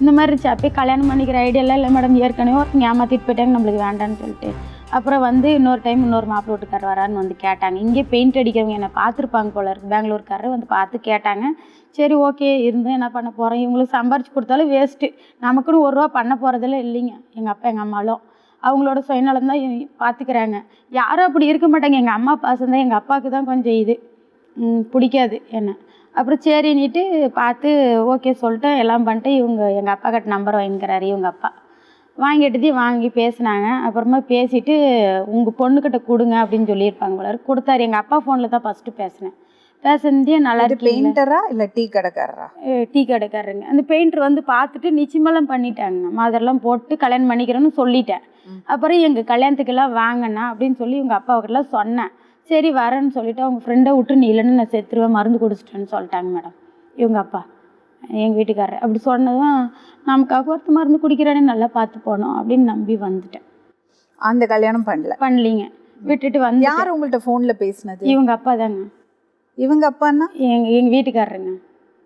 இந்த மாதிரி இருந்துச்சு. அப்பயே கல்யாணம் பண்ணிக்கிற ஐடியாலாம் இல்லை மேடம் ஏற்கனவே ஒருத்தங்க ஏமாற்றிட்டு போயிட்டாங்க. நம்மளுக்கு வேண்டான்னு சொல்லிட்டு. அப்புறம் வந்து இன்னொரு டைம் இன்னொரு மாப்பிள்ள வீட்டுக்காரர் வரான்னு வந்து கேட்டாங்க. இங்கே பெயிண்ட் அடிக்கிறவங்க என்னை பார்த்துருப்பாங்க போல இருக்கு. பெங்களூர்காரர் வந்து பார்த்து கேட்டாங்க. சரி ஓகே இருந்தும் என்ன பண்ண போகிறேன் இவங்களுக்கு சம்பாரிச்சு கொடுத்தாலும் வேஸ்ட்டு நமக்குன்னு ஒரு ரூபா பண்ண போகிறதெல்லாம் இல்லைங்க. எங்கள் அப்பா எங்கள் அம்மாலும் அவங்களோட சுயநலம் தான் பார்த்துக்கிறாங்க. யாரும் அப்படி இருக்க மாட்டாங்க. எங்கள் அம்மா பாசம் தான் எங்கள் அப்பாவுக்கு தான் கொஞ்சம் இது. பிடிக்காது என்ன. அப்புறம் சரின்னுட்டு பார்த்து ஓகே சொல்லிட்டு எல்லாம் பண்ணிட்டு இவங்க எங்கள் அப்பா கிட்ட நம்பர் வாங்கிக்கிறாரு இவங்க அப்பா. வாங்கிட்டு வாங்கி பேசினாங்க. அப்புறமா பேசிட்டு உங்கள் பொண்ணுக்கிட்ட கொடுங்க அப்படின்னு சொல்லியிருப்பாங்க போல. கொடுத்தாரு. எங்கள் அப்பா ஃபோனில் தான் ஃபஸ்ட்டு பேசினேன். பேசுனதே நல்லா பெயிண்டரா இல்ல டீ கடைக்காரரா? டீ கடைக்காரருங்க. அந்த பெயிண்டர் வந்து பார்த்துட்டு நிச்சயமெல்லாம் பண்ணிட்டாங்க. மாதரெல்லாம் போட்டு கல்யாணம் பண்ணிக்கிறேன்னு சொல்லிட்டேன். அப்புறம் எங்கள் கல்யாணத்துக்கெல்லாம் வாங்கண்ணா அப்படின்னு சொல்லி இவங்க அப்பாவுக்கெல்லாம் சொன்னேன். சரி வரேன்னு சொல்லிட்டு அவங்க ஃப்ரெண்டை விட்டு நீ இல்லைன்னு நான் செத்துருவேன் மருந்து குடிச்சிட்டேன்னு சொல்லிட்டாங்க மேடம். இவங்க அப்பா எங்கள் வீட்டுக்காரர். அப்படி சொன்னதும் நமக்காக ஒருத்த மருந்து குடிக்கிறானே நல்லா பார்த்து போனோம் அப்படின்னு நம்பி வந்துட்டேன். அந்த கல்யாணம் பண்ணல. பண்ணலிங்க. விட்டுட்டு வந்து யார் உங்கள்ட்ட போன்ல பேசினது? இவங்க அப்பா தாங்க. இவங்க அப்பான்னா? எங்கள் எங்கள் வீட்டுக்காரருங்க.